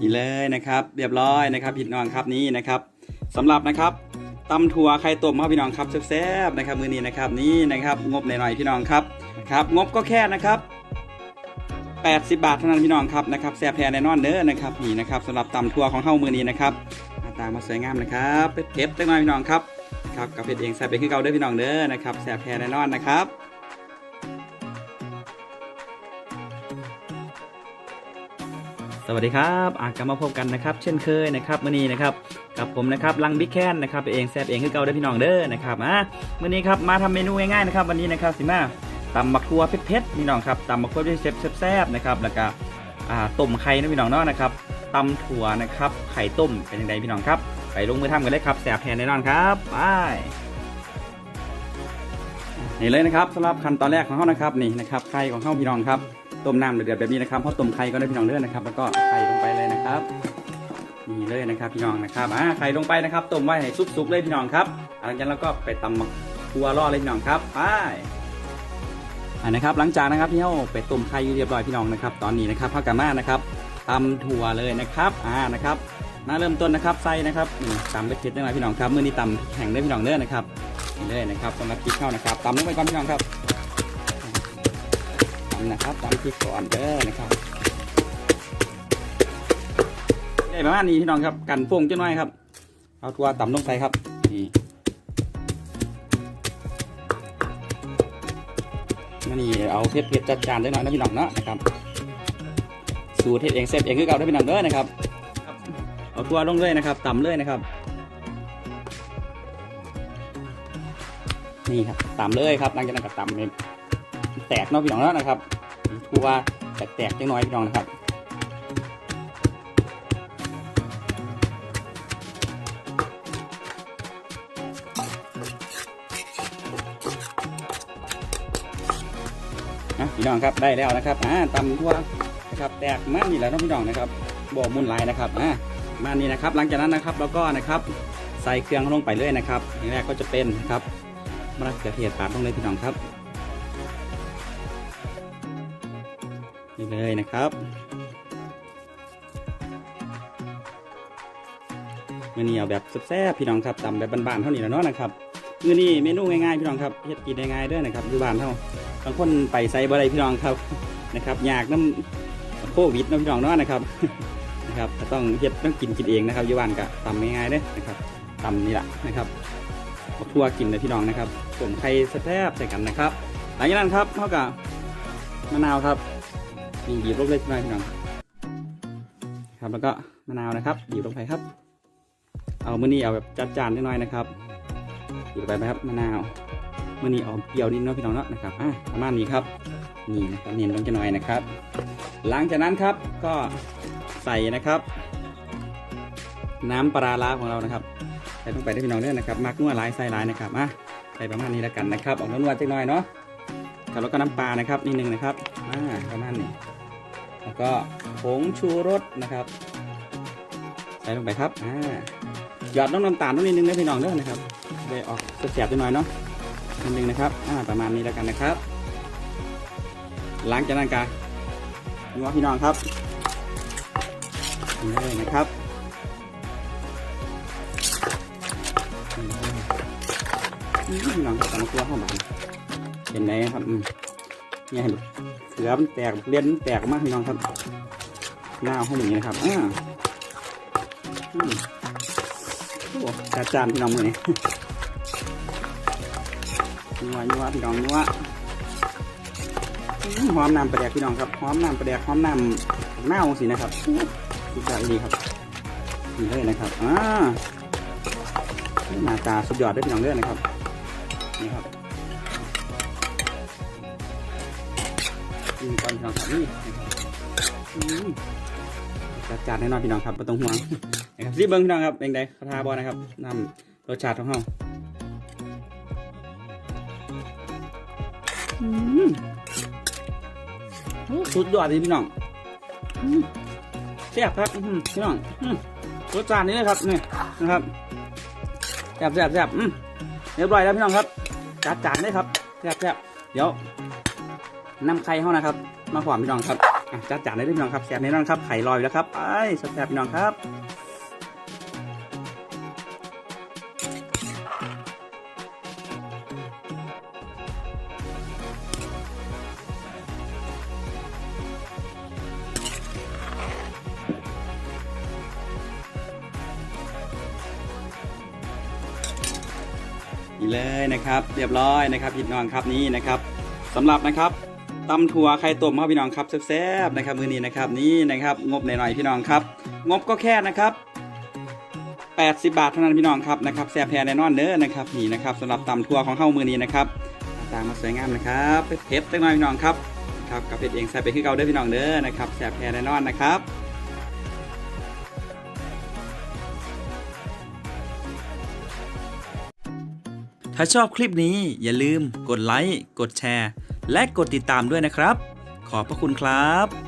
นี่เลยนะครับ เรียบร้อยนะครับพี่น้องครับนี่นะครับสำหรับนะครับตำถั่วไข่ต้มครับพี่น้องครับแซ่บๆนะครับมือนี้นะครับนี่นะครับ งบหน่อยๆพี่น้องครับครับ งบก็แค่นะครับ80 บาทเท่านั้นพี่น้องครับนะครับแซ่บแท้แน่นอนเด้อนะครับนี่นะครับสำหรับตำถั่วของเฮามือนี้นะครับหน้าตามาสวยงามนะครับเผ็ดๆเล็กน้อยพี่น้องครับครับกับเผ็ดเองแซ่บเป็นคือเก่าเด้อพี่น้องเด้อนะครับแซ่บแท้แน่นอนนะครับ สวัสดีครับอากลับมาพบกันนะครับ เช่นเคยนะครับมื่อนี้นะครับกับผมนะครับลังบิ๊กแคนนะครับเองแซบเองคือเก่าเด้พี่น้องเด้อนะครับอะมื่อนี้ครับมาทำเมนูง่ายๆนะครับวันนี้นะครับสิมาตำบักทัวเผ็ดๆพี่น้องครับตำบักทัวด้วยเซฟแซ่บๆนะครับแล้วก็อ่าต้มไข่นะพี่น้องเนาะนะครับตำถั่วนะครับไข่ต้มเป็นยังไงพี่น้องครับไปลงมือทำกันเลยครับแซบแทนแน่นอนครับไป นี่เลยนะครับสำหรับขั้นตอนแรกของเขานะครับนี่นะครับไข่ของเขาพี่น้องครับต้มน้ำเดือดแบบนี้นะครับเพราต้มไข่ก็ได้พี่น้องเลือดนะครับ แล้วก็ไข่ลงไปเลยนะครับนี่เลยนะครับพี่น้องนะครับอ่าไข่ลงไปนะครับต้มไว้ให้สุกๆเลยพี่น้องครับหลังจากนั้นเราก็ไปตำมักทัวรอเลยพี่น้องครับไปอ่านะครับหลังจากนะครับที่เราไปต้มไข่เรียบร้อยพี่น้องนะครับ ตอนนี้นะครับข้าวกามานะครับตำถั่วเลยนะครับอ่านะครับมาเริ่มต้นนะครับใส่นะครับนี่ตำเล็กๆได้ไหมพี่น้องครับมื่อนี้ตำแข็งได้พี่น้องเลือนะครับ นี่เลยนะครับสำหรับพริกเข้านะครับตำลงไปก่อนพี่น้องครับตำนะครับตำพริกก่อนเด้อนะครับได้ประมาณนี้พี่น้องครับกันฟงจังหน่อยครับเอาทัวตำลงไปครับนี่นี่เอาเผ็ดเผ็ดจัดจานได้หน่อยนะพี่น้องเนาะนะครับสูตรเฮ็ดเองเซฟเองคือเก่าได้พี่น้องเด้อนะครับ เอาทัวลงเลยนะครับตำเลยนะครับ นี่ครับตำเลยครับหลังจากนั้นก็ตำเลยแตกเนาะพี่น้องเนาะนะครับทูว่าแตกแตกๆจังน้อยพี่น้องนะครับนะพี่น้องครับได้แล้วนะครับอ่าตำทั่วนะครับแตกมันนี่แหล้วนะพี่น้องนะครับบ่มุนลายนะครับอ่ามานี่นะครับ หลังจากนั้นนะครับเราก็นะครับใส่เครื่องลงไปเลยนะครับอย่างแรกก็จะเป็นนะครับ มะเขือเทศปาดลงเลยพี่น้องครับ นี่เลยนะครับมื่อนี้เอาแบบแซ่บๆพี่น้องครับตำแบบบานๆเท่านี้แล้วเนาะนะครับมื่อนี้เมนูง่ายๆพี่น้องครับเฮ็ดกินได้ง่ายเด้วยนะครับอยู่บ้านเท่าบางคนไปใส่บ่ได้พี่น้องครับนะครับอยากน้ำโควิดนาะพี่น้องเนาะนะครับนะครับต้องเฮ็ดต้องกินกินเองนะครับอยู่บ้านก็ตำง่ายๆเด้นะครับตำนี่แหละนะครับ ทั่วกินเลยพี่น้องนะครับส่วนไข่แซ่บใส่กันนะครับ หลังจากนั้นครับเท่ากับมะนาวครับนี่บีบลงเลยพี่น้องครับแล้วก็มะนาวนะครับบีบลงไปครับ เอามือนี้เอาแบบจัดจานนิดหน่อยนะครับบีบไปไหมครับมะนาวมือนี้เอาเปรี้ยวนิดน้อยพี่น้องเนาะนะครับอะประมาณนี้ครับนี่นะครับเนียนลงจะหน่อยนะครับ หลังจากนั้นครับก็ใส่นะครับ น้ำปลาร้าของเรานะครับ ส่ลงไปได้พี่น้องเด้อนะครับมักนัวหลายใส่หลายนะครับอะใส่ประมาณนี้แล้วกันนะครับออกนัวๆจักหน่อยเนาะครับแล้วก็น้ำปลานะครับนิดนึงนะครับอ่าประมาณนี้แล้วก็ผงชูรสนะครับ ใส่ลงไปครับอ่าหยอดน้ำน้ำตาลนิดนึงนะพี่น้องเด้อนะครับได้ออกแสบๆหน่อยเนาะนิดนึงนะครับอ่าประมาณนี้แล้วกันนะครับหลังจากนั้นก็นัวพี่น้องครับนี่เลยนะครับ นี่เลยพี่น้องครับตามมาตัวเข้ามาเห็นไหมครับเนี่ยเห็นเสือมันแตกเลียนมันแตกมากพี่น้องครับ หน้าห้องอย่างนี้นะครับอ่าโอ้จัดจานพี่น้องมือนี้นัวนัวพี่น้องนัวอื้อหอมน้ำปลาแดกพี่น้องครับหอมน้ำปลาแดกหอมน้ำเน่าสินะครับสุดยอดดีครับนี่เลยนะครับอ่าหน้าตาสุดยอดได้อพี่น้องเด้อนะครับ นี่ครับกินก่อนพี่น้องครับนี่อืมจัดจานแน่นอนพี่น้องครับไม่ต้องห่วงนะครับรีบเบิ้งพี่น้องครับเป็นไงคาทาบอนะครับนำรสชาติของเราอืมโอ้สุดยอดเลยพี่น้องอืมแซ่บครับอืมพี่น้องอืมรสชาตินี้เลยครับนี่นะครับแซ่บแซ่บแซ่บอืมเรียบร้อยแล้วพี่น้องครับ จัดจานได้ครับแซ่บแซ่บเดี๋ยวน้ำไข่เขานะครับ มาขวามพี่น้องครับจัดจานได้เลยพี่น้องครับแซ่บแน่นอนครับไข่ลอยแล้วครับไปแซ่บๆพี่น้องครับ นี่เลยนะครับ เรียบร้อยนะครับพี่น้องครับนี่นะครับสำหรับนะครับตำถั่วไข่ต้มครับพี่น้องครับแซ่บๆนะครับมือนี้นะครับนี่นะครับ งบหน่อยๆพี่น้องครับ งบก็แค่นะครับ80 บาทเท่านั้นพี่น้องครับนะครับแซ่บแพรแน่นอนเด้อนะครับนี่นะครับสำหรับตำถั่วของเฮ้ามือนี้นะครับตามมาสวยงามนะครับเผ็ดๆจังหน่อยพี่น้องครับครับกับเผ็ดเองใส่ไปคือเก่าเด้อพี่น้องเด้อนะครับแซ่บแพรแน่นอนนะครับ ถ้าชอบคลิปนี้อย่าลืมกดไลค์ กดแชร์ และกดติดตามด้วยนะครับ ขอบพระคุณครับ